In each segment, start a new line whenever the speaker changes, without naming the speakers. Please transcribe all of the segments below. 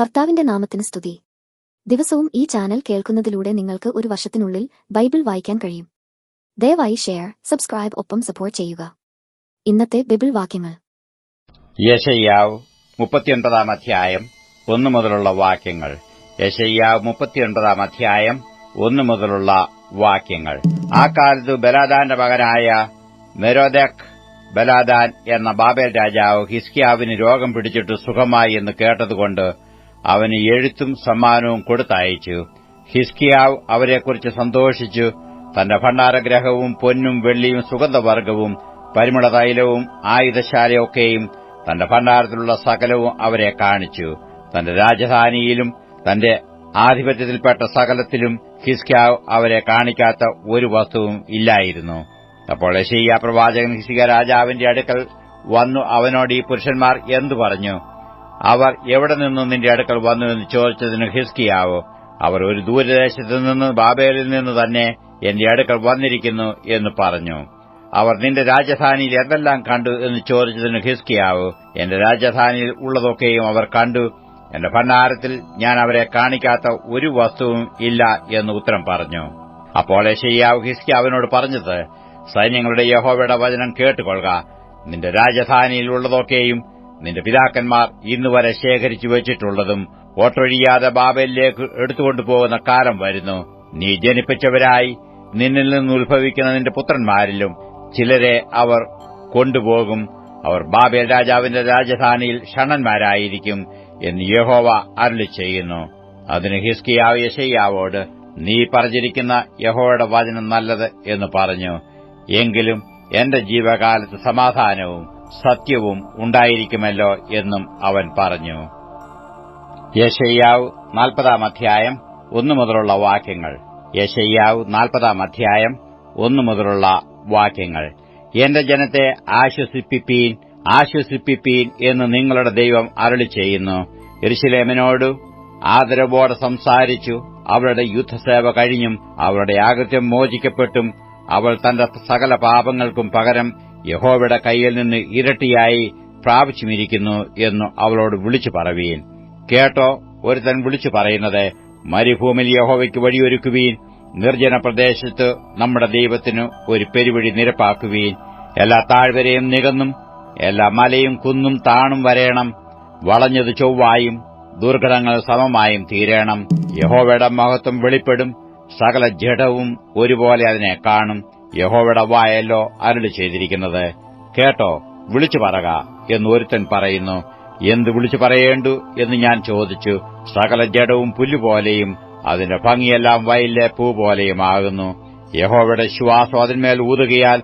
കർത്താവിന്റെ നാമത്തിന് സ്തുതി. ദിവസവും ഈ ചാനൽ കേൾക്കുന്നതിലൂടെ നിങ്ങൾക്ക് ഒരു വർഷത്തിനുള്ളിൽ ബൈബിൾ വായിക്കാൻ കഴിയും. ദയവായി ഷെയർ സബ്സ്ക്രൈബ് ഒപ്പം സപ്പോർട്ട് ചെയ്യുക. ഇന്നത്തെ ബൈബിൾ വാക്യങ്ങൾ.
യശയ്യാവ് മുപ്പത്തിയൊൻപതാം അധ്യായം ഒന്നു മുതലുള്ള വാക്യങ്ങൾ. യശയ്യാവ് മുപ്പത്തിയൊൻപതാം അധ്യായം ഒന്നു മുതലുള്ള വാക്യങ്ങൾ. ആ കാലത്ത് ബലാദാന്റെ മകനായ മെരോദക് ബലാദാൻ എന്ന ബാബേൽ രാജാവ് ഹിസ്കിയാവിന് രോഗം പിടിച്ചിട്ട് സുഖമായി എന്ന് കേട്ടതുകൊണ്ട് അവന് എഴുത്തും സമ്മാനവും കൊടുത്തയച്ചു. ഹിസ്കിയാവ് അവരെക്കുറിച്ച് സന്തോഷിച്ചു. തന്റെ ഭണ്ഡാരഗ്രഹവും പൊന്നും വെള്ളിയും സുഗന്ധവർഗവും പരിമള തൈലവും ആയുധശാലയൊക്കെയും തന്റെ ഭണ്ഡാരത്തിലുള്ള സകലവും അവരെ കാണിച്ചു. തന്റെ രാജധാനിയിലും തന്റെ ആധിപത്യത്തിൽപ്പെട്ട സകലത്തിലും ഹിസ്ക്യാവ് അവരെ കാണിക്കാത്ത ഒരു വസ്തുവും ഇല്ലായിരുന്നു. അപ്പോൾ യശയ്യ പ്രവാചകൻ ഹിസ്കിയ രാജാവിന്റെ അടുക്കൽ വന്നു അവനോട് ഈ പുരുഷന്മാർ എന്തു പറഞ്ഞു? അവർ എവിടെ നിന്നും നിന്റെ അടുക്കൽ വന്നു എന്ന് ചോദിച്ചതിന് ഹിസ്കിയാവ് അവർ ഒരു ദൂരദേശത്തു നിന്ന് ബാബേലിൽ നിന്ന് തന്നെ എന്റെ അടുക്കൽ വന്നിരിക്കുന്നു എന്ന് പറഞ്ഞു. അവർ നിന്റെ രാജധാനിയിൽ എന്തെല്ലാം കണ്ടു എന്ന് ചോദിച്ചതിന് ഹിസ്കിയാവ് എന്റെ രാജധാനിയിൽ ഉള്ളതൊക്കെയും അവർ കണ്ടു. എന്റെ ഭണ്ഡാരത്തിൽ ഞാൻ അവരെ കാണിക്കാത്ത ഒരു വസ്തുവും ഇല്ല എന്ന് ഉത്തരം പറഞ്ഞു. അപ്പോൾ യശയ്യാവ് ഹിസ്കിയാവിനോട് പറഞ്ഞത് സൈന്യങ്ങളുടെ യഹോവയുടെ വചനം കേട്ടുകൊള്ളുക. നിന്റെ രാജധാനിയിൽ ഉള്ളതൊക്കെയും നിന്റെ പിതാക്കന്മാർ ഇന്നുവരെ ശേഖരിച്ചു വച്ചിട്ടുള്ളതും ഓട്ടൊഴിയാതെ ബാബയിലേക്ക് എടുത്തുകൊണ്ടുപോകുന്ന കാലം വരുന്നു. നീ ജനിപ്പിച്ചവരായി നിന്നിൽ നിന്ന് ഉത്ഭവിക്കുന്ന നിന്റെ പുത്രന്മാരിലും ചിലരെ അവർ കൊണ്ടുപോകും. അവർ ബാബേൽ രാജാവിന്റെ രാജധാനിയിൽ ഷണന്മാരായിരിക്കും എന്ന് യഹോവ അരുളി ചെയ്യുന്നു. അതിന് ഹിസ്കിയാവ് യശയ്യാവോട് നീ പറഞ്ഞിരിക്കുന്ന യഹോയുടെ വചനം നല്ലത് എന്ന് പറഞ്ഞു. എങ്കിലും എന്റെ ജീവകാലത്ത് സമാധാനവും സത്യവും ഉണ്ടായിരിക്കുമല്ലോ എന്നും അവൻ പറഞ്ഞു. യശയ്യാവ് നാൽപ്പതാം അധ്യായം ഒന്നു മുതലുള്ള വാക്യങ്ങൾ. യശയ്യാവ് നാൽപ്പതാം അധ്യായം ഒന്നു മുതലുള്ള വാക്യങ്ങൾ. എന്റെ ജനത്തെ ആശ്വസിപ്പിപ്പീൻ ആശ്വസിപ്പിപ്പീൻ എന്ന് നിങ്ങളുടെ ദൈവം അരളി ചെയ്യുന്നു എരിശിലേമനോട് ആദരവോടെ സംസാരിച്ചു. അവരുടെ യുദ്ധസേവ കഴിഞ്ഞും അവരുടെ ആകൃത്യം മോചിക്കപ്പെട്ടും അവൾ തന്റെ സകല പാപങ്ങൾക്കും പകരം യഹോവയുടെ കൈയിൽ നിന്ന് ഇരട്ടിയായി പ്രാപിച്ചുമിരിക്കുന്നു എന്നു അവളോട് വിളിച്ചു പറവീൻ കേട്ടോ ഒരുത്തൻ വിളിച്ചു പറയുന്നത് മരുഭൂമിയിൽ യഹോവയ്ക്ക് വഴിയൊരുക്കുവീൻ നിർജന പ്രദേശത്ത് നമ്മുടെ ദൈവത്തിനു ഒരു പെരുവഴി നിരപ്പാക്കുവീൻ. എല്ലാ താഴ്വരയും നികന്നും എല്ലാ മലയും കുന്നും താണും വരേണം വളഞ്ഞത് ചൊവ്വായും ദുർഘടങ്ങൾ സമമായും തീരേണം. യഹോവയുടെ മഹത്വം വെളിപ്പെടും സകല ജഡവും ഒരുപോലെ അതിനെ കാണും. യഹോവയുടെ വായല്ലോ അരുളി ചെയ്തിരിക്കുന്നത്. കേട്ടോ വിളിച്ചു പറക എന്നൊരുത്തൻ പറയുന്നു. എന്ത് വിളിച്ചു പറയേണ്ടു എന്ന് ഞാൻ ചോദിച്ചു. സകല ജഡവും പുല്ലുപോലെയും അതിന്റെ ഭംഗിയെല്ലാം വയലിലെ പൂ പോലെയുമാകുന്നു യഹോവയുടെ ശ്വാസം അതിന്മേൽ ഊതുകയാൽ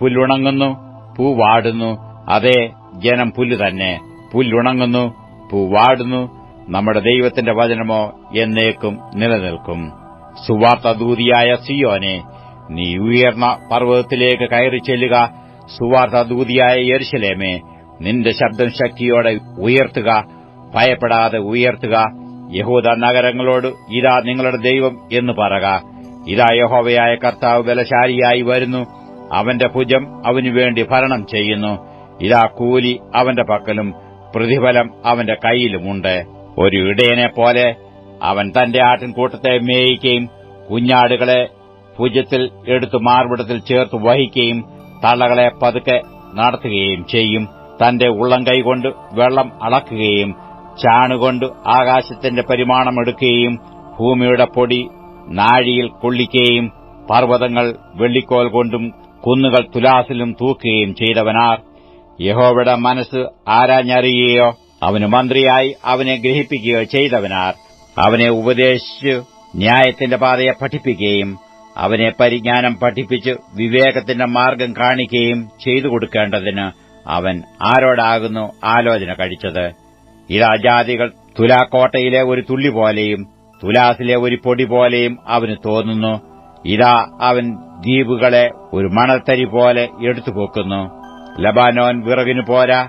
പുല്ലുണങ്ങുന്നു പൂ വാടുന്നു. അതേ ജനം പുല്ല് തന്നെ. പുല്ലുണങ്ങുന്നു പൂ വാടുന്നു. നമ്മുടെ ദൈവത്തിന്റെ വചനമോ എന്നേക്കും നിലനിൽക്കും. സുവാർത്തദൂതിയായ സിയോനെ നീ ഉയർന്ന പർവതത്തിലേക്ക് കയറി ചെല്ലുക. സുവാർത്തദൂതിയായ യെരുശലേമേ നിന്റെ ശബ്ദം ശക്തിയോടെ ഉയർത്തുക. ഭയപ്പെടാതെ ഉയർത്തുക. യഹൂദ നഗരങ്ങളോട് ഇതാ നിങ്ങളുടെ ദൈവം എന്ന് പറക. ഇതാ യഹോവയായ കർത്താവ് ബലശാലിയായി വരുന്നു. അവന്റെ ഭുജം അവനുവേണ്ടി ഭരണം ചെയ്യുന്നു. ഇതാ കൂലി അവന്റെ പക്കലും പ്രതിഫലം അവന്റെ കൈയിലുമുണ്ട് ഒരു ഇടയനെ പോലെ അവൻ തന്റെ ആട്ടിൻകൂട്ടത്തെ മേയിക്കുകയും കുഞ്ഞാടുകളെ ഭുജത്തിൽ എടുത്തു മാർവിടത്തിൽ ചേർത്ത് വഹിക്കുകയും തള്ളകളെ പതുക്കെ നടത്തുകയും ചെയ്യും. തന്റെ ഉള്ളം കൈകൊണ്ട് വെള്ളം അളക്കുകയും ചാണുകൊണ്ട് ആകാശത്തിന്റെ പരിമാണം എടുക്കുകയും ഭൂമിയുടെ പൊടി നാഴിയിൽ കൊള്ളിക്കുകയും പർവതങ്ങൾ വെള്ളിക്കോൽ കൊണ്ടും കുന്നുകൾ തുലാസിലും തൂക്കുകയും ചെയ്തവനാർ. യഹോവയുടെ മനസ്സ് ആരാഞ്ഞറിയുകയോ അവന് മന്ത്രിയായി അവനെ ഗ്രഹിപ്പിക്കുകയോ ചെയ്തവനാർ. അവനെ ഉപദേശിച്ച് ന്യായത്തിന്റെ പാതയെ പഠിപ്പിക്കുകയും അവനെ പരിജ്ഞാനം പഠിപ്പിച്ച് വിവേകത്തിന്റെ മാർഗം കാണിക്കുകയും ചെയ്തു കൊടുക്കേണ്ടതിന് അവൻ ആരോടാകുന്നു ആലോചന കഴിച്ചത്? ഇതാ ജാതികൾ തുലാക്കോട്ടയിലെ ഒരു തുള്ളി പോലെയും തുലാസിലെ ഒരു പൊടി പോലെയും അവന് തോന്നുന്നു. ഇതാ അവൻ ദ്വീപുകളെ ഒരു മണൽത്തരി പോലെ എടുത്തുപോക്കുന്നു. ലബാനോൻ വിറകിനു പോരാ.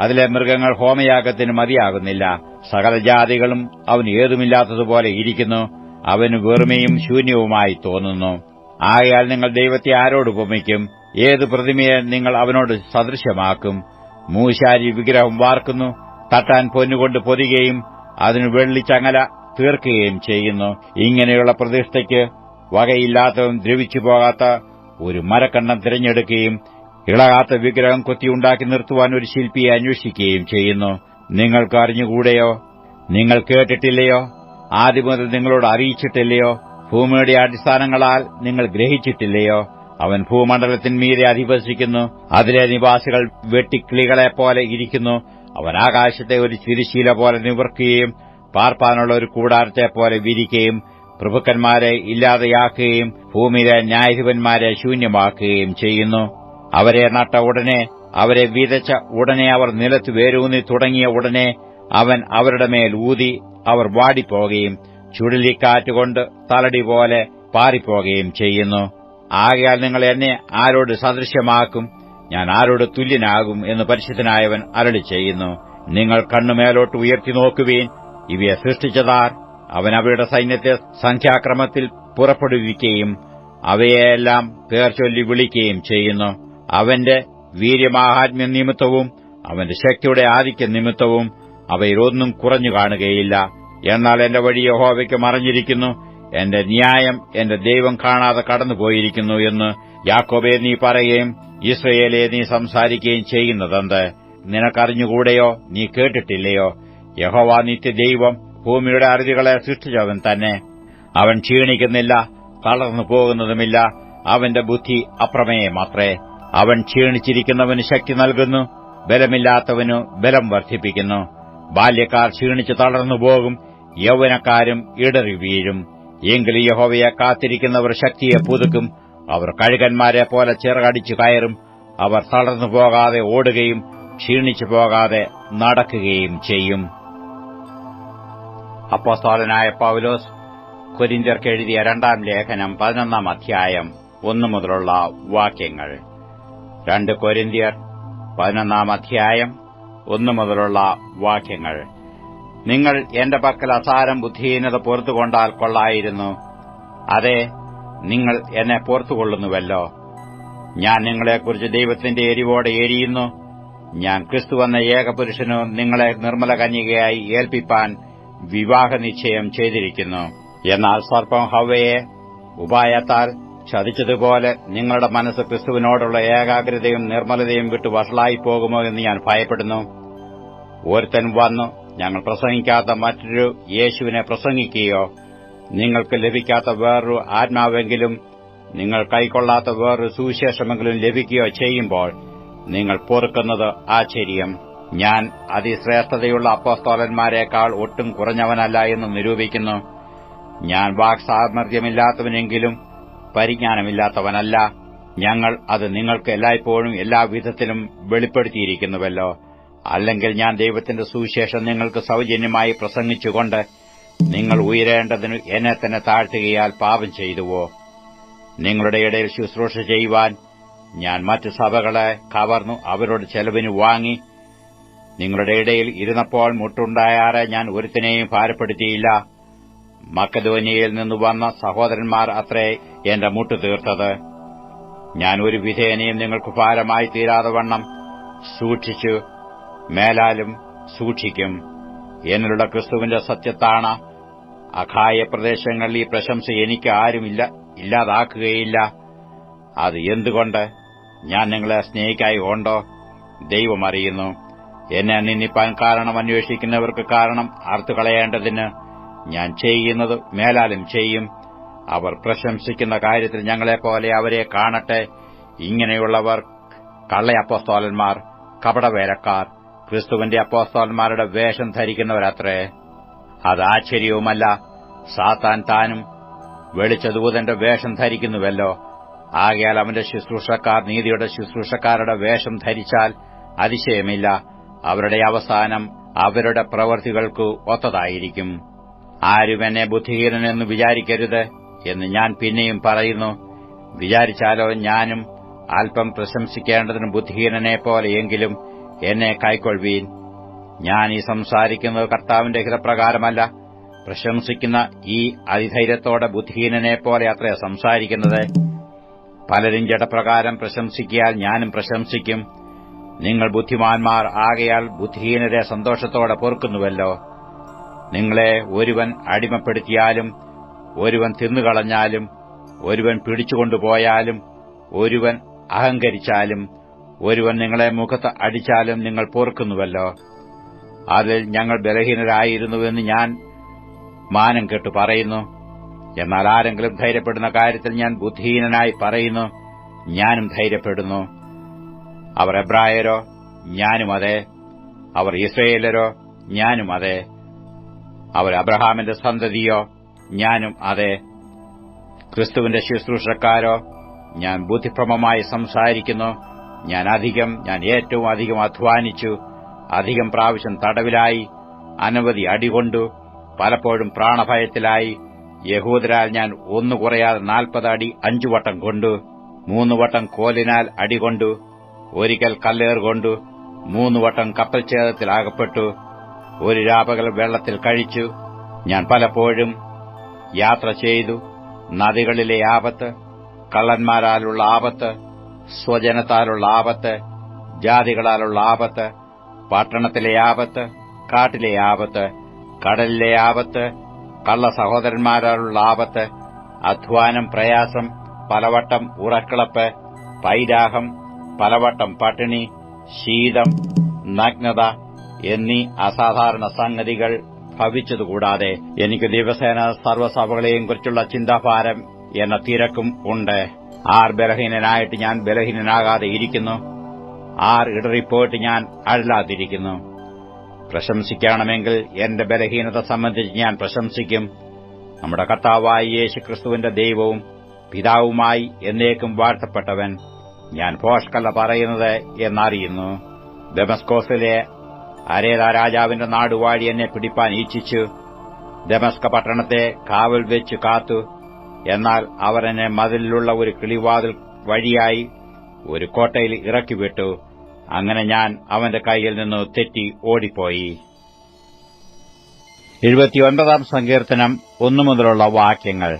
അതിലെ മൃഗങ്ങൾ ഹോമയാഗത്തിന് മതിയാകുന്നില്ല. സകല ജാതികളും അവന് ഏതുമില്ലാത്തതുപോലെ ഇരിക്കുന്നു. അവന് വെറുമയും ശൂന്യവുമായി തോന്നുന്നു. ആകയാൽ നിങ്ങൾ ദൈവത്തെ ആരോട് ഉപമിക്കും? ഏത് പ്രതിമയെ നിങ്ങൾ അവനോട് സദൃശ്യമാക്കും? മൂശാരി വിഗ്രഹം വാർക്കുന്നു തട്ടാൻ പൊന്നുകൊണ്ട് പൊതികയും അതിന് വെള്ളിച്ചങ്ങല തീർക്കുകയും ചെയ്യുന്നു. ഇങ്ങനെയുള്ള പ്രതിഷ്ഠയ്ക്ക് വകയില്ലാത്തതും ദ്രവിച്ചു പോകാത്ത ഒരു മരക്കണ്ണം തിരഞ്ഞെടുക്കുകയും ഇളകാത്ത വിഗ്രഹം കൊത്തിയുണ്ടാക്കി നിർത്തുവാൻ ഒരു ശില്പിയെ അന്വേഷിക്കുകയും ചെയ്യുന്നു. നിങ്ങൾക്ക് അറിഞ്ഞുകൂടെയോ? നിങ്ങൾ കേട്ടിട്ടില്ലയോ? ആദ്യം നിങ്ങളോട് അറിയിച്ചിട്ടില്ലയോ? ഭൂമിയുടെ അടിസ്ഥാനങ്ങളാൽ നിങ്ങൾ ഗ്രഹിച്ചിട്ടില്ലയോ? അവൻ ഭൂമണ്ഡലത്തിന്മീരെ അധിവസിക്കുന്നു. അതിലെ നിവാസികൾ വെട്ടിക്കിളികളെപ്പോലെ ഇരിക്കുന്നു. അവൻ ആകാശത്തെ ഒരു ചിരിശീല പോലെ നിവർക്കുകയും പാർപ്പാനുള്ള ഒരു കൂടാരത്തെ പോലെ വിരിക്കുകയും പ്രഭുക്കന്മാരെ ഇല്ലാതെയാക്കുകയും ഭൂമിയിലെ ന്യായാധിപന്മാരെ ശൂന്യമാക്കുകയും ചെയ്യുന്നു. അവരെ നട്ട ഉടനെ അവരെ വിതച്ച ഉടനെ അവർ നിലത്ത് വേരൂന്നി തുടങ്ങിയ ഉടനെ അവൻ അവരുടെ മേൽ ഊതി അവർ വാടിപ്പോകുകയും ചുഴലിക്കാറ്റുകൊണ്ട് തലടി പോലെ പാറിപ്പോകുകയും ചെയ്യുന്നു. ആകയാൽ നിങ്ങൾ എന്നെ ആരോട് സദൃശ്യമാക്കും ഞാൻ ആരോട് തുല്യനാകും എന്ന് പരിശുദ്ധനായവൻ അരളി ചെയ്യുന്നു. നിങ്ങൾ കണ്ണുമേലോട്ട് ഉയർത്തി നോക്കുവീൻ ഇവയെ സൃഷ്ടിച്ചതാർ. അവൻ അവയുടെ സൈന്യത്തെ സംഖ്യാക്രമത്തിൽ പുറപ്പെടുവിക്കുകയും അവയെല്ലാം പേർ ചൊല്ലി വിളിക്കുകയും ചെയ്യുന്നു. അവന്റെ വീര്യമാഹാത്മ്യ നിമിത്തവും അവന്റെ ശക്തിയുടെ ആധിക്യ നിമിത്തവും അവയിലൊന്നും കുറഞ്ഞു കാണുകയില്ല. എന്നാൽ എന്റെ വഴി യഹോവയ്ക്ക് മറഞ്ഞിരിക്കുന്നു. എന്റെ ന്യായം എന്റെ ദൈവം കാണാതെ കടന്നുപോയിരിക്കുന്നു എന്ന് യാക്കോബെ നീ പറയുകയും ഇസ്രയേലെ നീ സംസാരിക്കുകയും ചെയ്യുന്നതെന്ത്? നിനക്കറിഞ്ഞുകൂടെയോ? നീ കേട്ടിട്ടില്ലയോ? യഹോവ നിത്യദൈവം ഭൂമിയുടെ അറുതികളെ സൃഷ്ടിച്ചവൻ തന്നെ. അവൻ ക്ഷീണിക്കുന്നില്ല തളർന്നു പോകുന്നതുമില്ല അവന്റെ ബുദ്ധി അപ്രമേയമത്രേ. അവൻ ക്ഷീണിച്ചിരിക്കുന്നവന് ശക്തി നൽകുന്നു ബലമില്ലാത്തവനു ബലം വർദ്ധിപ്പിക്കുന്നു. ബാല്യക്കാർ ക്ഷീണിച്ച് തളർന്നു പോകും യൗവനക്കാരും ഇടറി വീഴും. എങ്കിലും യഹോവയെ കാത്തിരിക്കുന്നവർ ശക്തിയെ പുതുക്കും അവർ കഴുകന്മാരെ പോലെ ചിറകടിച്ചു കയറും. അവർ തളർന്നു പോകാതെ ഓടുകയും ക്ഷീണിച്ചു പോകാതെ നടക്കുകയും ചെയ്യും. അപ്പോസ്തോലനായ പൌലോസ് കൊരിന്ത്യർക്ക് എഴുതിയ രണ്ടാം ലേഖനം പതിനൊന്നാം അധ്യായം ഒന്നു മുതലുള്ള വാക്യങ്ങൾ. രണ്ട് കൊരിന്ത്യർ പതിനൊന്നാം അധ്യായം ഒന്നു മുതലുള്ള വാക്യങ്ങൾ. നിങ്ങൾ എന്റെ പക്കൽ അസാരം ബുദ്ധിഹീനത പുറത്തുകൊണ്ടാൽ കൊള്ളായിരുന്നു. അതെ നിങ്ങൾ എന്നെ പുറത്തുകൊള്ളുന്നുവല്ലോ. ഞാൻ നിങ്ങളെക്കുറിച്ച് ദൈവത്തിന്റെ എരിവോടെ എരിയുന്നു. ഞാൻ ക്രിസ്തു വന്ന ഏകപുരുഷനു നിങ്ങളെ നിർമ്മല കന്യകയായി ഏൽപ്പിപ്പാൻ വിവാഹ നിശ്ചയം ചെയ്തിരിക്കുന്നു. എന്നാൽ സർപ്പം ഹവയെ ഉപായത്താൽ ചതിച്ചതുപോലെ നിങ്ങളുടെ മനസ്സ് ക്രിസ്തുവിനോടുള്ള ഏകാഗ്രതയും നിർമ്മലതയും വിട്ട് വഷളായി പോകുമോ എന്ന് ഞാൻ ഭയപ്പെടുന്നു. ഒരുത്തൻ വന്നു ഞങ്ങൾ പ്രസംഗിക്കാത്ത മറ്റൊരു യേശുവിനെ പ്രസംഗിക്കുകയോ നിങ്ങൾക്ക് ലഭിക്കാത്ത വേറൊരു ആത്മാവെങ്കിലും നിങ്ങൾ കൈക്കൊള്ളാത്ത വേറൊരു സുവിശേഷമെങ്കിലും ലഭിക്കുകയോ ചെയ്യുമ്പോൾ നിങ്ങൾ പൊറുക്കുന്നത് ആശ്ചര്യം. ഞാൻ അതിശ്രേഷ്ഠതയുള്ള അപ്പോസ്തോലന്മാരെക്കാൾ ഒട്ടും കുറഞ്ഞവനല്ല എന്ന് നിരൂപിക്കുന്നു. ഞാൻ വാക്സാമർഥ്യമില്ലാത്തവനെങ്കിലും പരിജ്ഞാനമില്ലാത്തവനല്ല. ഞങ്ങൾ അത് നിങ്ങൾക്ക് എല്ലായ്പ്പോഴും എല്ലാവിധത്തിലും വെളിപ്പെടുത്തിയിരിക്കുന്നുവല്ലോ. അല്ലെങ്കിൽ ഞാൻ ദൈവത്തിന്റെ സുവിശേഷം നിങ്ങൾക്ക് സൗജന്യമായി പ്രസംഗിച്ചുകൊണ്ട് നിങ്ങൾ ഉയരേണ്ടതിന് എന്നെ തന്നെ താഴ്ത്തുകയാൽ പാപം ചെയ്തുവോ? നിങ്ങളുടെ ഇടയിൽ ശുശ്രൂഷ ചെയ്യുവാൻ ഞാൻ മറ്റ് സഭകളെ കവർന്നു അവരുടെ ചെലവിന് വാങ്ങി. നിങ്ങളുടെ ഇടയിൽ ഇരുന്നപ്പോൾ മുട്ടുണ്ടായാറെ ഞാൻ ഒരുത്തിനെയും ഭാരപ്പെടുത്തിയില്ല. മക്കധോനിയയിൽ നിന്ന് വന്ന സഹോദരന്മാർ അത്രേ എന്റെ മുട്ടു തീർത്തത്. ഞാൻ ഒരു വിധേനയും നിങ്ങൾക്ക് ഭാരമായി തീരാതെ വണ്ണം സൂക്ഷിച്ചു. മേലാലും സൂക്ഷിക്കും. എന്നിലുള്ള ക്രിസ്തുവിന്റെ സത്യത്താണ്. അഖായ പ്രദേശങ്ങളിൽ ഈ പ്രശംസ എനിക്ക് ആരുമില്ല ഇല്ലാതാക്കുകയില്ല. അത് എന്തുകൊണ്ട്? ഞാൻ നിങ്ങളെ സ്നേഹിക്കായി ഉണ്ടോ? ദൈവമറിയുന്നു എന്നെ നിന്നിപ്പാൻ കാരണം അന്വേഷിക്കുന്നവർക്ക് കാരണം അർത്തുകളയേണ്ടതിന് ഞാൻ ചെയ്യുന്നത് മേലാലും ചെയ്യും. അവർ പ്രശംസിക്കുന്ന കാര്യത്തിൽ ഞങ്ങളെപ്പോലെ അവരെ കാണട്ടെ. ഇങ്ങനെയുള്ളവർ കള്ളയപ്പോസ്തോലന്മാർ കപടവേലക്കാർ ക്രിസ്തുവിന്റെ അപ്പോസ്തോലന്മാരുടെ വേഷം ധരിക്കുന്നവരത്രേ. അത് ആശ്ചര്യവുമല്ല. സാത്താൻ താനും വെളിച്ചദൂതന്റെ വേഷം ധരിക്കുന്നുവല്ലോ. ആകയാൽ അവന്റെ ശുശ്രൂഷക്കാർ നീതിയുടെ ശുശ്രൂഷക്കാരുടെ വേഷം ധരിച്ചാൽ അതിശയമില്ല. അവരുടെ അവസാനം അവരുടെ പ്രവൃത്തികൾക്ക് ഒത്തതായിരിക്കും. ആരും എന്നെ ബുദ്ധിഹീനനെന്ന് വിചാരിക്കരുത് എന്ന് ഞാൻ പിന്നെയും പറയുന്നു. വിചാരിച്ചാലോ ഞാനും അല്പം പ്രശംസിക്കേണ്ടതിന് ബുദ്ധിഹീനനെ പോലെയെങ്കിലും എന്നെ കൈക്കൊള്ളുവീൻ. ഞാൻ ഈ സംസാരിക്കുന്നത് കർത്താവിന്റെ ഹിതപ്രകാരമല്ല. പ്രശംസിക്കുന്ന ഈ അതിധൈര്യത്തോടെ ബുദ്ധിഹീനനെ പോലെ അത്ര സംസാരിക്കുന്നത്. പലരും ജഡപ്രകാരം പ്രശംസിക്കിയാൽ ഞാനും പ്രശംസിക്കും. നിങ്ങൾ ബുദ്ധിമാന്മാർ ആകയാൽ ബുദ്ധിഹീനരെ സന്തോഷത്തോടെ പൊറുക്കുന്നുവല്ലോ. നിങ്ങളെ ഒരുവൻ അടിമപ്പെടുത്തിയാലും ഒരുവൻ തിന്നുകളഞ്ഞാലും ഒരുവൻ പിടിച്ചുകൊണ്ടുപോയാലും ഒരുവൻ അഹങ്കരിച്ചാലും ഒരുവൻ നിങ്ങളെ മുഖത്ത് അടിച്ചാലും നിങ്ങൾ പൊറുക്കുന്നുവല്ലോ. അതിൽ ഞങ്ങൾ ബലഹീനരായിരുന്നുവെന്ന് ഞാൻ മാനം കെട്ടു പറയുന്നു. എന്നാൽ ആരെങ്കിലും ധൈര്യപ്പെടുന്ന കാര്യത്തിൽ ഞാൻ ബുദ്ധിഹീനനായി പറയുന്നു. ഞാനും ധൈര്യപ്പെടുന്നു. അവർ എബ്രായരോ ഞാനും അതെ. അവർ ഇസ്രയേലരോ ഞാനും അതെ. അവർ അബ്രഹാമിന്റെ സന്തതിയോ? ഞാനും അതെ. ക്രിസ്തുവിന്റെ ശുശ്രൂഷക്കാരോ? ഞാൻ ബുദ്ധിപ്രമമായി സംസാരിക്കുന്നു. ഞാൻ അധികം ഞാൻ ഏറ്റവും അധികം അധ്വാനിച്ചു. അധികം പ്രാവശ്യം തടവിലായി. അനവധി അടികൊണ്ടു. പലപ്പോഴും പ്രാണഭയത്തിലായി. യഹൂദരാൽ ഞാൻ ഒന്നു കുറയാതെ നാൽപ്പത് അടി അഞ്ചു വട്ടം കൊണ്ടു. മൂന്ന് വട്ടം കോലിനാൽ അടികൊണ്ടു. ഒരിക്കൽ കല്ലേർ കൊണ്ടു. മൂന്ന് വട്ടം കപ്പൽ ഛേദത്തിൽ അകപ്പെട്ടു. ഒരു രാപകൽ വെള്ളത്തിൽ കഴിച്ചു. ഞാൻ പലപ്പോഴും യാത്ര ചെയ്തു. നദികളിലെ ആപത്ത് കള്ളന്മാരാലുള്ള ആപത്ത് സ്വജനത്താലുള്ള ആപത്ത് ജാതികളാലുള്ള ആപത്ത് പട്ടണത്തിലെ ആപത്ത് കാട്ടിലെ ആപത്ത് കടലിലെ ആപത്ത് കള്ള സഹോദരന്മാരാലുള്ള ആപത്ത് അധ്വാനം പ്രയാസം പലവട്ടം ഉറക്കിളപ്പ് പൈരാഹം പലവട്ടം പട്ടിണി ശീതം നഗ്നത എന്നീ അസാധാരണ സംഗതികൾ ഭവിച്ചതുകൂടാതെ എനിക്ക് ദിവസേന സർവസഭകളെയും കുറിച്ചുള്ള ചിന്താഭാരം എന്ന തിരക്കും ഉണ്ട്. ആർ ബലഹീനനായിട്ട് ഞാൻ ബലഹീനനാകാതെ ഇരിക്കുന്നു. ആർ ഇടറിപ്പോയിട്ട് ഞാൻ അഴലാതിരിക്കുന്നു പ്രശംസിക്കണമെങ്കിൽ എന്റെ ബലഹീനത സംബന്ധിച്ച് ഞാൻ പ്രശംസിക്കും. നമ്മുടെ കർത്താവായ യേശു ക്രിസ്തുവിന്റെ ദൈവവും പിതാവുമായി എന്നേക്കും വാഴ്ത്തപ്പെട്ടവൻ ഞാൻ ഭോഷ്കല്ല പറയുന്നത് എന്നറിയുന്നു. ഡെമസ്കോസിലെ അരേത രാജാവിന്റെ നാടുവാഴി എന്നെ പിടിപ്പാൻ ഈച്ഛിച്ചു. ദമസ്ക പട്ടണത്തെ കാവൽ വെച്ച് കാത്തു. എന്നാൽ അവർ എന്നെ മതിലിലുള്ള ഒരു കിളിവാതിൽ വഴിയായി ഒരു കോട്ടയിൽ ഇറക്കിവിട്ടു അങ്ങനെ ഞാൻ അവന്റെ കൈയിൽ നിന്ന് തെറ്റി ഓടിപ്പോയി. എഴുപത്തിയൊൻപതാം സങ്കീർത്തനം ഒന്നു മുതലുള്ള വാക്യങ്ങൾ.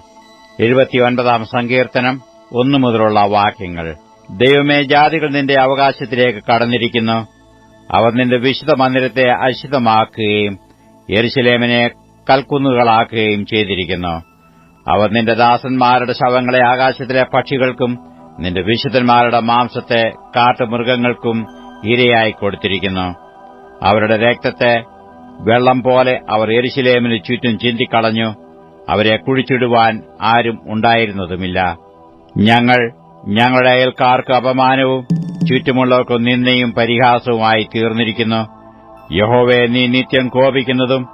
എഴുപത്തിയൊൻപതാം സങ്കീർത്തനം ഒന്നു മുതലുള്ള വാക്യങ്ങൾ. ദൈവമേ ജാതികൾ നിന്റെ അവകാശത്തിലേക്ക് കടന്നിരിക്കുന്നു. അവർ നിന്റെ വിശുദ്ധ മന്ദിരത്തെ അശുദ്ധമാക്കുകയും എരിശിലേമിനെ കൽക്കുന്നുകളാക്കുകയും ചെയ്തിരിക്കുന്നു. അവർ നിന്റെ ദാസന്മാരുടെ ശവങ്ങളെ ആകാശത്തിലെ പക്ഷികൾക്കും നിന്റെ വിശുദ്ധന്മാരുടെ മാംസത്തെ കാട്ടുമൃഗങ്ങൾക്കും ഇരയായി കൊടുത്തിരിക്കുന്നു. അവരുടെ രക്തത്തെ വെള്ളം പോലെ അവർ എരിശിലേമിന് ചുറ്റും ചിന്തിക്കളഞ്ഞു. അവരെ കുഴിച്ചിടുവാൻ ആരും ഉണ്ടായിരുന്നതുമില്ല. ഞങ്ങൾ ഞങ്ങളുടെ അയൽക്കാർക്ക് അപമാനവും ചുറ്റുമുള്ളവർക്ക് നിന്ദയും പരിഹാസവുമായി തീർന്നിരിക്കുന്നു. യഹോവെ നീ നിത്യം കോപിക്കുന്നതും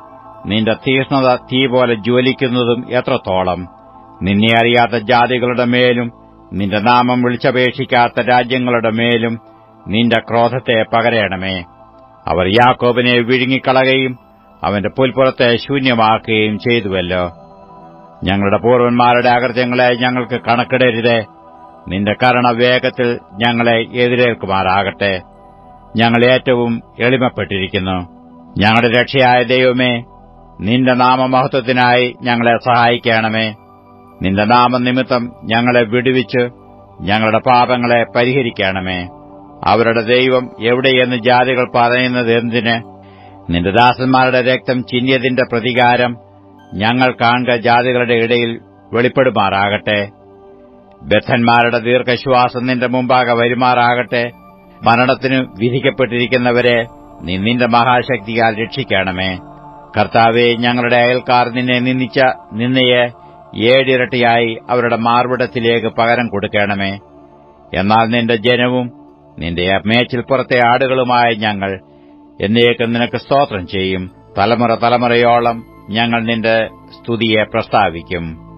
നിന്റെ തീഷ്ണത തീ പോലെ ജ്വലിക്കുന്നതും എത്രത്തോളം. നിന്നെ അറിയാത്ത ജാതികളുടെ മേലും നിന്റെ നാമം വിളിച്ചപേക്ഷിക്കാത്ത രാജ്യങ്ങളുടെ മേലും നിന്റെ ക്രോധത്തെ പകരയണമേ അവർ യാക്കോബിനെ വിഴുങ്ങിക്കളകയും അവന്റെ പുൽപ്പുറത്തെ ശൂന്യമാക്കുകയും ചെയ്തുവല്ലോ. ഞങ്ങളുടെ പൂർവന്മാരുടെ അകൃത്യങ്ങളെ ഞങ്ങൾക്ക് കണക്കിടരുതേ. നിന്റെ കരുണ വേഗത്തിൽ ഞങ്ങളെ എതിരേൽക്കുമാറാകട്ടെ. ഞങ്ങൾ ഏറ്റവും എളിമപ്പെട്ടിരിക്കുന്നു. ഞങ്ങളുടെ രക്ഷയായ ദൈവമേ നിന്റെ നാമമഹത്വത്തിനായി ഞങ്ങളെ സഹായിക്കണമേ. നിന്റെ നാമനിമിത്തം ഞങ്ങളെ വിടുവിച്ച് ഞങ്ങളുടെ പാപങ്ങളെ പരിഹരിക്കണമേ. അവരുടെ ദൈവം എവിടെയെന്ന് ജാതികൾ പറയുന്നത് എന്തിന്? നിന്റെ ദാസന്മാരുടെ രക്തം ചിന്യതിന്റെ പ്രതികാരം ഞങ്ങൾ കാണുക ജാതികളുടെ ഇടയിൽ വെളിപ്പെടുമാറാകട്ടെ. ബദ്ധന്മാരുടെ ദീർഘശ്വാസം നിന്റെ മുമ്പാകെ വരുമാറാകട്ടെ. മരണത്തിനു വിധിക്കപ്പെട്ടിരിക്കുന്നവരെ നീ നിന്റെ മഹാശക്തിയാൽ രക്ഷിക്കണമേ. കർത്താവെ ഞങ്ങളുടെ അയൽക്കാർ നിന്നെ നിന്ദിച്ച നിന്നയെ ഏഴിരട്ടിയായി അവരുടെ മാർവിടത്തിലേക്ക് പകരം കൊടുക്കണമേ. എന്നാൽ നിന്റെ ജനവും നിന്റെ മേച്ചിൽപ്പുറത്തെ ആടുകളുമായ ഞങ്ങൾ എന്നേക്ക് നിനക്ക് സ്തോത്രം ചെയ്യും. തലമുറ തലമുറയോളം ഞങ്ങൾ നിന്റെ സ്തുതിയെ പ്രസ്താവിക്കും.